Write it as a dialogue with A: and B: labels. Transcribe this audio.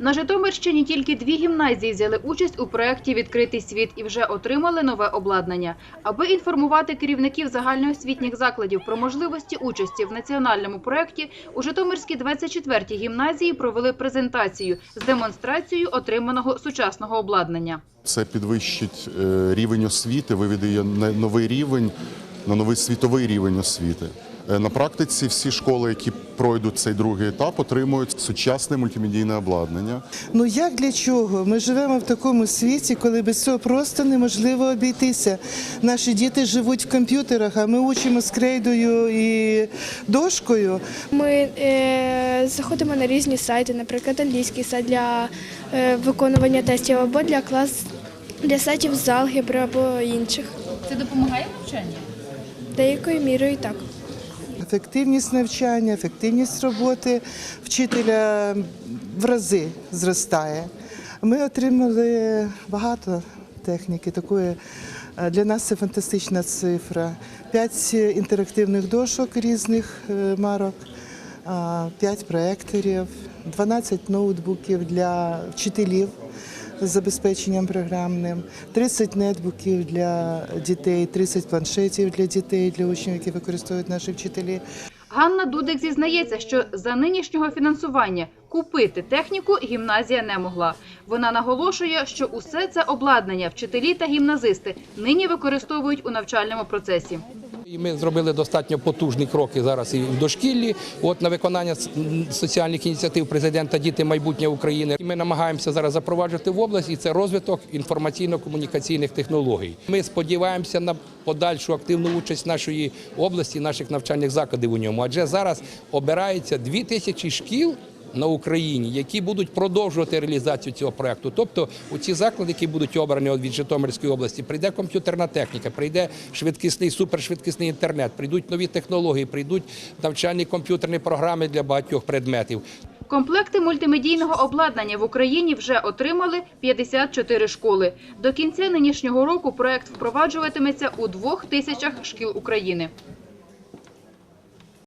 A: На Житомирщині тільки дві гімназії взяли участь у проєкті Відкритий світ і вже отримали нове обладнання. Аби інформувати керівників загальноосвітніх закладів про можливості участі в національному проєкті, у Житомирській 24-й гімназії провели презентацію з демонстрацією отриманого сучасного обладнання.
B: Це підвищить е, рівень освіти, виведе її на новий рівень, на новий світовий рівень освіти. Е, На практиці всі школи, які пройдуть цей другий етап, отримують сучасне мультимедійне обладнання.
C: Ну як для чого? Ми живемо в такому світі, коли без цього просто неможливо обійтися. Наші діти живуть в комп'ютерах, а ми учимо з крейдою і дошкою.
D: Ми е, заходимо на різні сайти, наприклад, англійський сайт для е, виконування тестів або для клас для сайтів з алгебри або інших.
A: Це допомагає навчанню?
D: Деякою мірою так.
C: Ефективність навчання, ефективність роботи вчителя в рази зростає. Ми отримали багато техніки. Такої е, для нас це фантастична цифра. П'ять інтерактивних дошок різних е, марок, п'ять проекторів, 12 ноутбуків для вчителів з забезпеченням програмним, 30 нетбуків для дітей, 30 планшетів для дітей, для учнів, які використовують наші вчителі.
A: Ганна Дудик зізнається, що за нинішнього фінансування купити техніку гімназія не могла. Вона наголошує, що усе це обладнання вчителі та гімназисти нині використовують у навчальному процесі.
E: І ми зробили достатньо потужні кроки зараз і в дошкіллі. От на виконання соціальних ініціатив президента Діти майбутнє України. Ми намагаємося зараз запроваджувати в області. і Це розвиток інформаційно-комунікаційних технологій. Ми сподіваємося на подальшу активну участь нашої області, наших навчальних закладів у ньому. Адже зараз обирається дві тисячі шкіл. На Україні, які будуть продовжувати реалізацію цього проекту, тобто у ці заклади, які будуть обрані від Житомирської області, прийде комп'ютерна техніка, прийде швидкісний супершвидкісний інтернет, прийдуть нові технології, прийдуть навчальні комп'ютерні програми для багатьох предметів.
A: Комплекти мультимедійного обладнання в Україні вже отримали 54 школи. До кінця нинішнього року проект впроваджуватиметься у двох тисячах шкіл України.